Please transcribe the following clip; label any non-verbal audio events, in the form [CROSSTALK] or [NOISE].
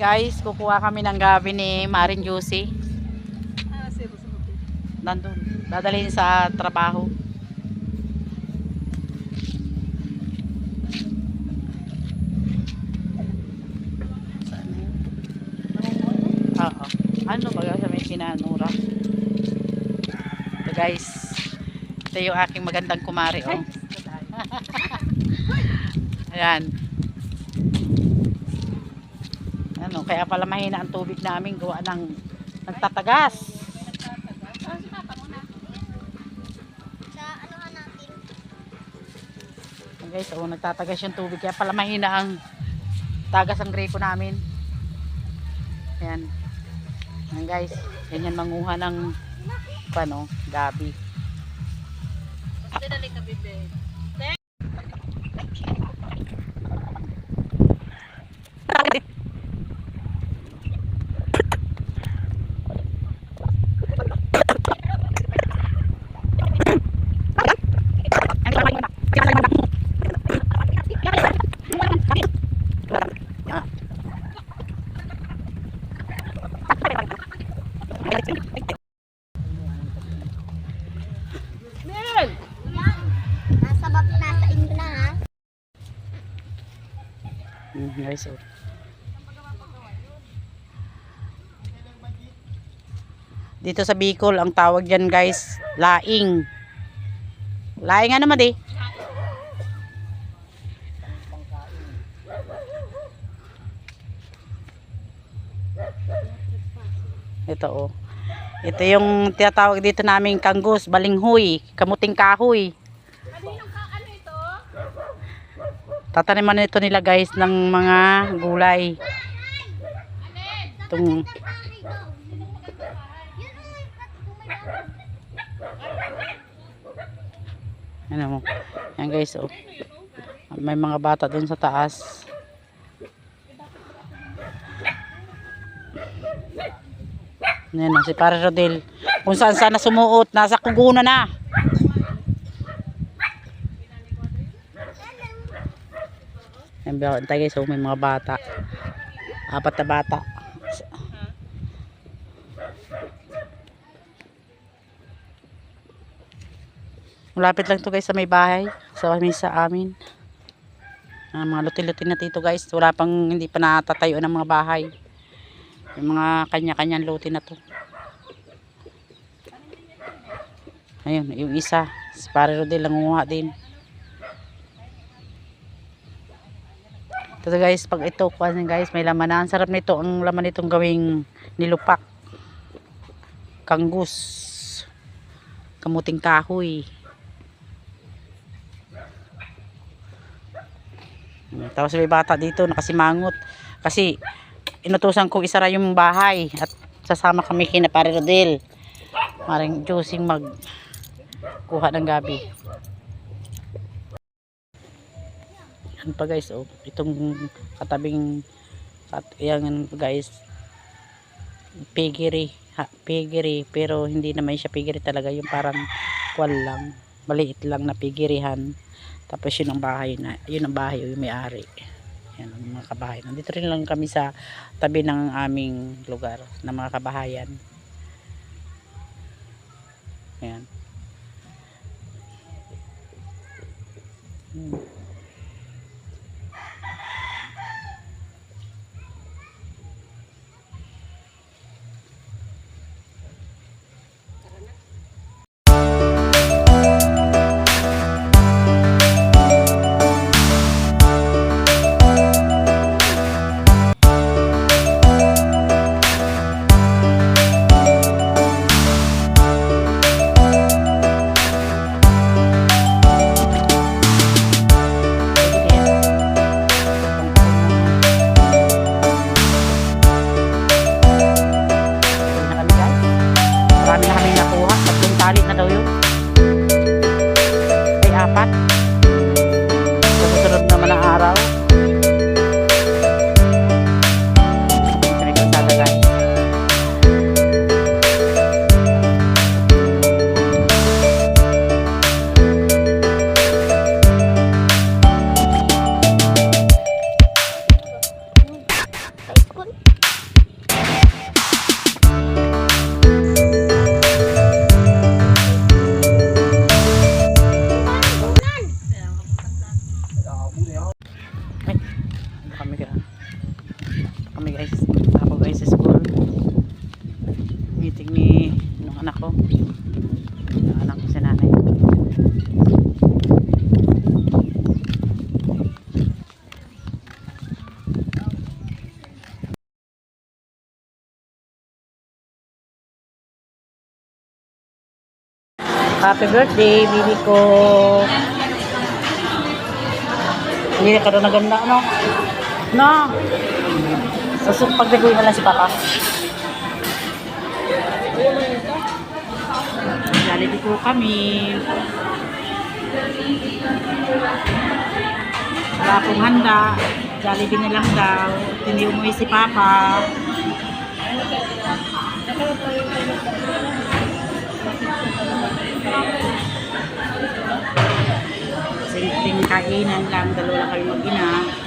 Guys, kukuha kami ng gabi ni Marin Juicy. Ah. Nandun. Dadalhin sa trabaho. Oo. Ano ba sa may sinanura? Ito guys. Ito yung aking magandang kumari. Oh. [LAUGHS] Ayan. Ano, kaya pala mahina ang tubig namin gawa ng nagtatagas. Guys, oh, nagtatagas yung tubig. Kaya pala mahina ang tagas ang gripo namin. Ayan. Ayan guys, ganyan manguha ng pano, gabi. Dinali ka, bebe. Nasa bab nasa inyo na ha. Mm, guys, oh. Dito sa Bicol, ang tawag dyan guys, laing. Laing ano naman eh. Ito oh. Ito yung tinatawag dito namin kanggus, balinghoy, kamuting kahoy. Tataniman nito nila guys ng mga gulay. Itong ano mo. Yan guys oh. May mga bata dun sa taas. Yan oh, si Pare Rodel. Kung saan sana sumuot, nasa kuguna na. Yan ba, antay guys, oh, may mga bata. Apat na bata. Malapit lang to guys sa may bahay. Sa may sa amin. Ah, mga luti-luti na dito guys. Wala pang hindi pa natatayo ng mga bahay. Yung mga kanya-kanyang luti na to. Ayun, yung isa. Si Pare Rodel, nangunguha din. Ito guys, pag ito, kuhanin guys, may laman na. Ang sarap nito, ang laman nitong gawing nilupak. Kanggus. Kamuting kahoy. Hmm, Tapos may bata dito, nakasimangot. Kasi, inutusan ko isara yung bahay. At sasama kami kina Pare Rodel. Maring juicing mag kuha ng gabi. Yan pa guys, oh. Itong katabing kat, yan guys. Piggery, ha, piggery, pero hindi naman siya piggery talaga, yung parang kwal lang, maliit lang na piggerihan. Tapos yun ang bahay na, yun ang bahay, yung may-ari. Yan ang mga kabahay. Nandito rin lang kami sa tabi ng aming lugar ng mga kabahayan. Ni nung anak ko. Yung anak ko si nanay. Happy birthday, baby ko. Hindi na ka doon naganda, ano? No. Susuk pag nagawin mo lang si Papa. Jollibee po kami. Wala pong handa. Jollibee na lang daw. Hindi umuwi si Papa. Simpleng kainan lang. Dalawa lang kami mag-ina.